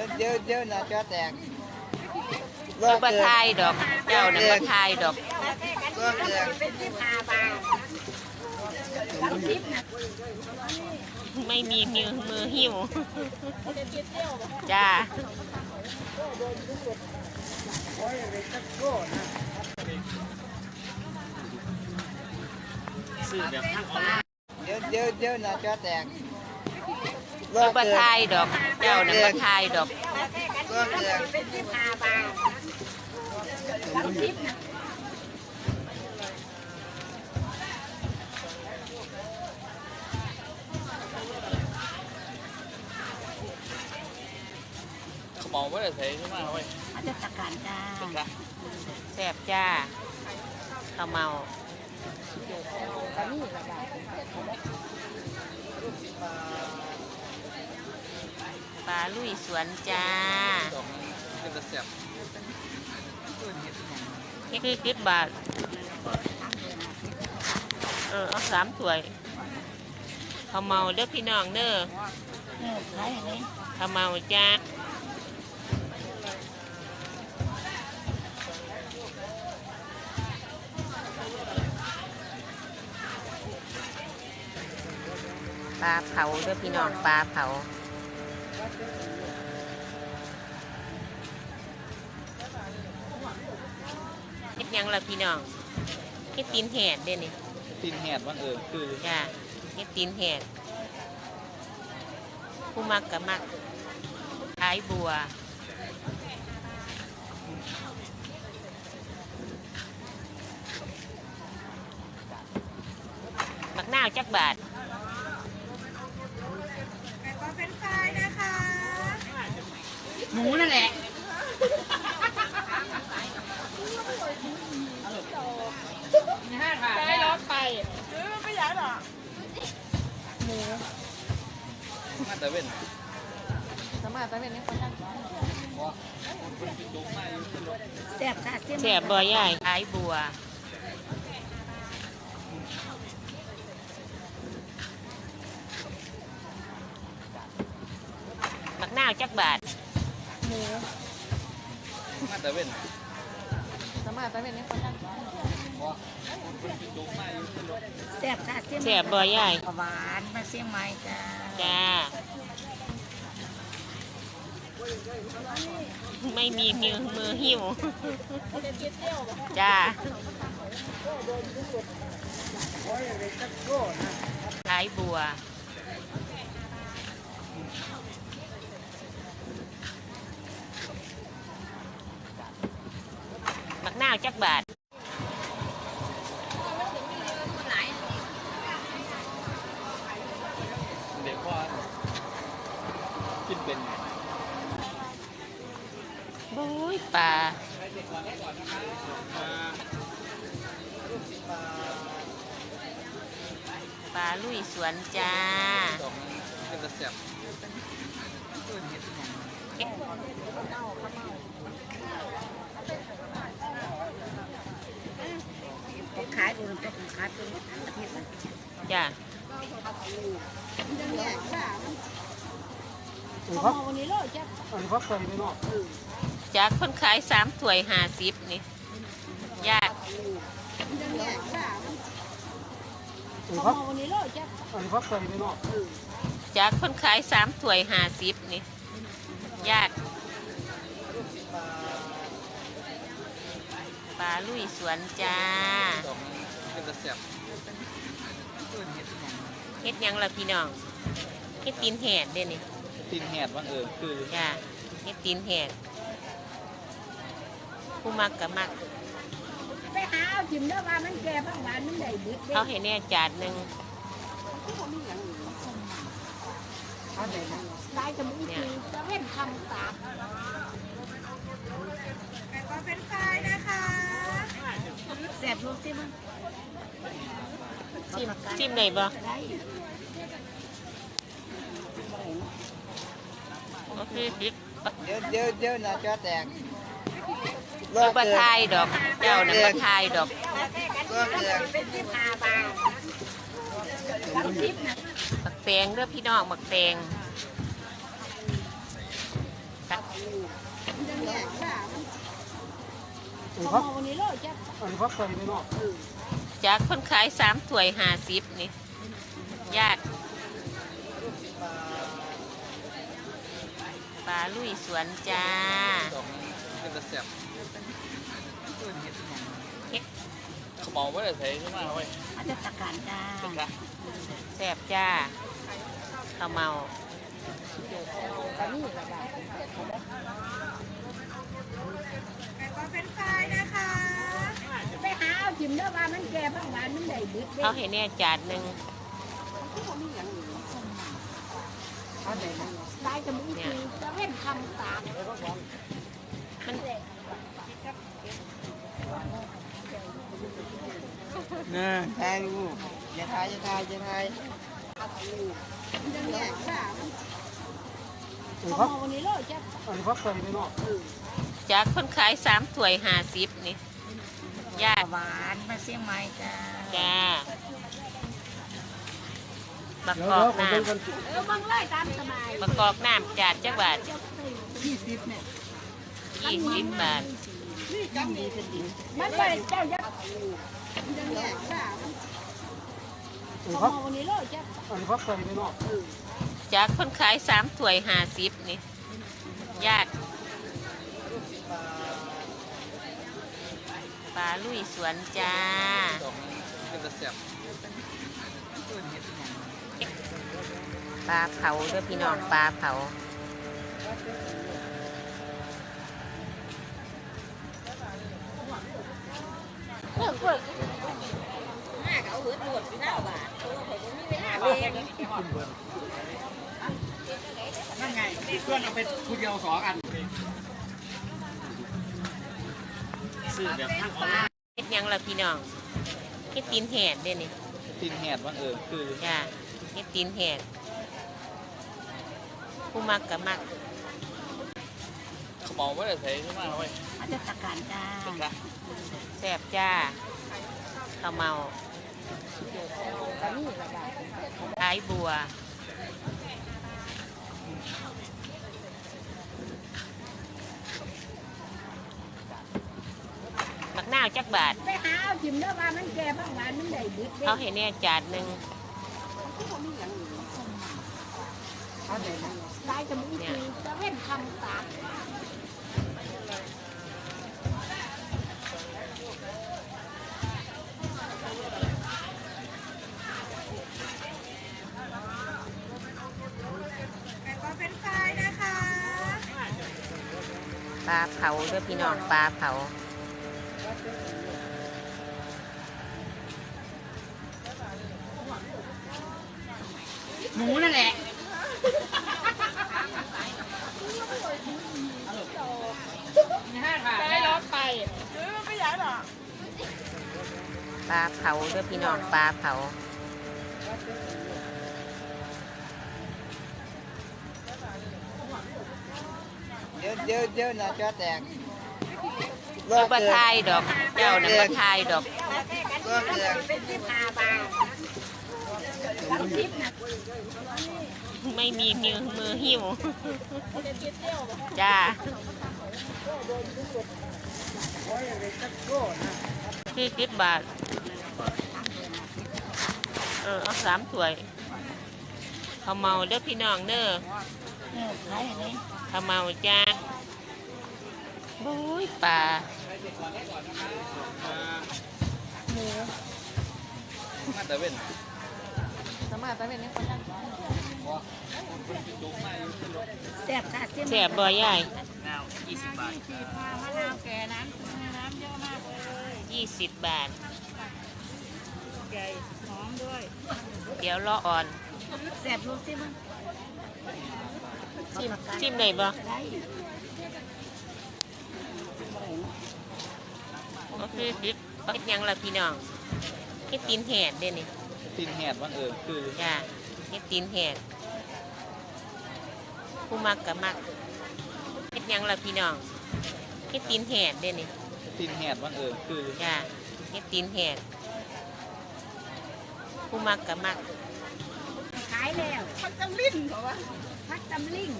ดี๋ยวเดี๋ยวเดี๋ยวนะจอแตกคือบ่ทายดอก เจ้าน่ะบ่ทายดอกก็เกิดไม่มีมือมือหิ้วจ้าเดี๋ยวเดี๋ยวเดี๋ยวนะจอแตกคือบ่ทายดอก เจ้าน่ะบ่ทายดอกก็เกิดเขาบอกว่าจะใส่ใช่ไหมเอาไว้มาจะตะการจ้าเป็นค่ะแซ่บจ้าข้าวเมาปลา ลุยสวนจ้าดอกนี้เป็นตะเสียบนี่คือกิบบาท เออเอาสามถ้วยข้าวเมาเด้อพี่น้องเด้อเออขายอะไรข้าวเมาจ้าปลาเผาเด้อพี่น้องปลาเผา เฮ็ดห ยังล่ะพี่น้องเฮ็ดตีนแหดเด้นี่ตีนแหดว่างเออคือจ้าเฮ็ดตีนแหดผู้มักก็มักขายบัวมักนาวจักบาทหนูนั่นแหละ ได้รถไปมาแต่เว้นสามารถไปเป็นในคนนั้นจุกมาอยู่ขึ้นรถแซ่บค่ะเสียมแซ่บบ่ใหญ่ขายบัวมักนาวจักบาทหมาแต่เว้น สามารถไปเป็นในคนนั้นจุกมาอยู่ขึ้นรถแซ่บค่ะเสียมแซ่บบ่ใหญ่ หวานมาเสียมใหม่จ้าจ้า ไม่มีมือมือหิ้วจ้าขายบัว มักนาวจักบาทเด็กพ่อกินเป็นบุ้ยปลาปลาลุยสวนจ้าดอกนี้เป็นตะเสียบ ผมขายดู น้ำตกผมขายเป็นอาทิตย์ละจ้าจากคนขายสามถ้วยห้าสิบนี่ยากจากคนขายสามถ้วยห้าสิบนี่ยากปลาลุยสวนจ้าดอกนี้ เป็นตะเสียบเฮ็ดหยังล่ะพี่น้องเฮ็ดตีนแหดเด้นี่ตีนแหดว่างเออคือจ้าเฮ็ดตีนแหดผู้มักก็มักไปหาเอาจิ้มเด้อว่ามันแก่บ้างหวานมันได้เบิดเด้เอาให้แน่จานหนึ่งได้จะมึงกินจะเล่นคำตามแซ่บลูกสิมึง ชิมชิมได้บ่ได้ก็คือดิบเดี๋ยวเดี๋ยวเดี๋ยวนะจอแตกคือบ่ทายดอก เจ้าน่ะบ่ทายดอกก็เกิดเป็นสิบห้าบาทสามสิบนะบักแตงเด้อพี่น้องบักแตงตะจะแยกว่ามันอันเขาพักเอาวันนี้โลดจะอันพักใส่ไปเนาะ จากคนขายสามถ้วยห้าสิบนี่ญาติปลาลุยสวนจ้าเป็นตะเสียบเฮ็ดขมเอาไว้ใส่ใช่ไหมเอาไว้อาจจะตะการจ้าเป็นค่ะแซ่บจ้าข้าวเมาก็นี่ละบาทก็เป็นไฟนะคะ ไปหาเอาจิ้มเด้อว่ามันแก่พังหวานมันได้เบิดเด้เอาให้แน่จานหนึ่งได้จะมึงคือจะเว้นคำตากมันน่าถ่ายรูปอย่าถ่ายอย่าถ่ายอย่าถ่ายจะแยกว่ามันอันเขาพักเอาวันนี้โลดจะอันพักใส่ไปเนาะจากคนขายสามถ้วยห้าสิบนี่ญาติ หวานมาเสียงใหม่จ้าจ้าบักเดี๋ยวกอกเดี๋ยวผมน้เป็นคนเออบังเลยตามสบายำบักกอกน้ำจานจักบาทยี่สิบเนี่ยยี่สิบบาทมันไปเจ้ายักษ์จะแยกว่ามันอันเขาพักเอาวันนี้โลดจะอันพักใส่ไปเนาะจากคนขายสามถ้วยห้าสิบนี่าลุยสวนจ้าเป็นตะเสียบปลาเผาเด้วยพี่น้องปลาเผานั่นไงเพื่อนเอาไปคุณเดียวสองอัน ซื้อแบบทั้งออนไลน์เฮ็ดหยังล่ะพี่น้องเฮ็ดตีนแหดเด้นี่ตีนแหดว่าเออคือจ้าเฮ็ดตีนแหดผู้มักก็มักขมเอาไว้ใส่ใช่ไหมเอาไว้อาจจะตะการจ้าเป็นค่ะแซ่บจ้าข้าวเมาก็นี่ละบาทขายบัว บักนาวจักบาท ไปหาเอาจิ้มเด้อว่ามันแก่พังหวานมันได้เบิดเด้เขาให้แน่จานหนึ่งได้จะมึงคือจะเว้นคำตากก็เป็นไฟนะคะปลาเผาเด้วยพี่น้องปลาเผา หมูนั่นแหละได้รถไปเออไม่อยากหรอกปลาเผาเด้วยพี่น้องปลาเผาเดี๋ยวเดี๋ยวเดี๋ยวหน้าจอแตกเบอร์ทายดอก เจ้าน่ะเบอร์ทายดอกก็แตก เป็นสิบห้าบาทสามสิบนะ ไม่มีมือมือหิวจ้าสี่สิบบาท เออเอาสามถ้วยข้าวเมาเด้อพี่น้องเด้อเออขายอะไรข้าวเมาจ้าบุ้ยปลามาแต่เว้น สามารถไปเป็นในคนนั่งแซ่บค่ะเส้นแสบบ่ใหญ่แนว20บาทสีฟ้ามะนาวแก่น้ำน้ำเยอะมากเลยยี่สิบบาท ใหญ่หอมด้วยเดี๋ยวรออ่อน แซ่บรู้สิมึงชิมชิมหน่อยบ่ได้ก็คือดิบเฮ็ดหยังล่ะพี่น้องเฮ็ดตีนแหดเด้นี่ ตีนแหดว่าเออคือจ้าเฮ็ดตีนแหดผู้มักก็มักเฮ็ดหยังล่ะพี่น้องเฮ็ดตีนแหดเด้นี่ตีนแหดว่าเออคือจ้าเฮ็ดตีนแหดผู้มักก็มักขายแล้วมันจะลิ้นเหรอวะพักตำลิง